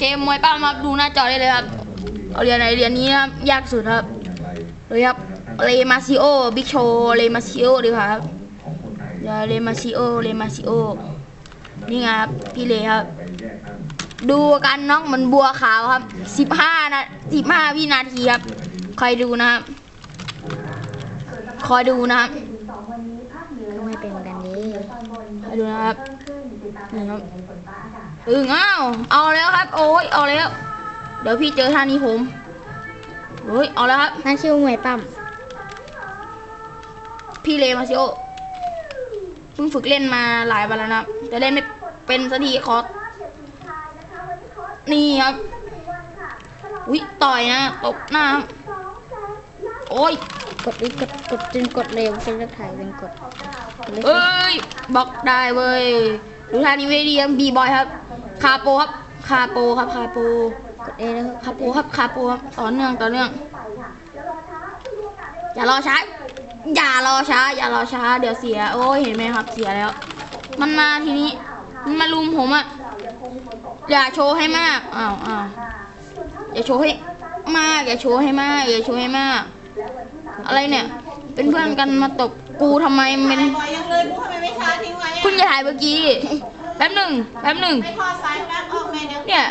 เกมมวยป้ามาดูหน้าจอได้เลยครับเอาเรียนไหนเรียนนี้นะครับยากสุดครับเลยครับเลมาซิโอบิ๊กโชเลมาซิโอดีกว่าครับเดี๋ยวเลมาซิโอเลมาซิโอนี่ไงครับพี่เลครับ ดูการน็อกเหมือนบัวขาวครับสิบห้านะสิบห้าวินาทีครับคอยดูนะครับคอยดูนะครับไม่เป็นกันดีคอยดูนะครับนี่ครับอึงอ้าวเอาแล้วครับโอ้ย เอาแล้ว เดี๋ยวพี่เจอท่านี้ผมโอ้ยเอาแล้วครับ นั่นชื่อมวยปั้มพี่เลมาซิโอเพิ่งฝึกเล่นมาหลายวันแล้วนะครับแต่เล่นไม่เป็นสักทีขอนี่ครับอุ้ยต่อยนะตบหน้าครับโอ้ยกดอีกกดกดจนกดเร็วเส้นเลือดถ่ายเป็นกดกดเร็วเอ้ยบล็อกได้เว้ยดูท่านี้ไม่ดีครับบีบอยครับ คาโปครับ คาโปครับคาโปกดเอแล้วคาโปครับคาโปครับต่อเนื่องต่อเนื่อง อย่ารอช้า อย่ารอช้า อย่ารอช้า เดี๋ยวเสีย โอ้ยเห็นไหมครับเสียแล้ว มันมาทีนี้ มันมาลุมผมอะอย่าโชว์ให้มากอ้าวอ้าวอย่าโชว์ให้มาก อย่าโชว์ให้มาก อย่าโชว์ให้มาก อะไรเนี่ย เป็นเพื่อนกันมาตบกูทำไมเป็นเลยกูทำไมม่ชาร์จทิ้งไว้คุณอย่าถ่ายเมื่อกี้ แป๊บหนึ่งแป๊บหนึ่งไม่ทอดสายแป๊บออกแม่เดี๋ยวเนี่ย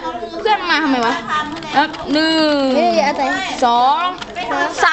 เพื่อนมาทำไมวะทำให้แป๊บหนึ่งเฮ้ยเอาแต่สองสามจบแล้วครับ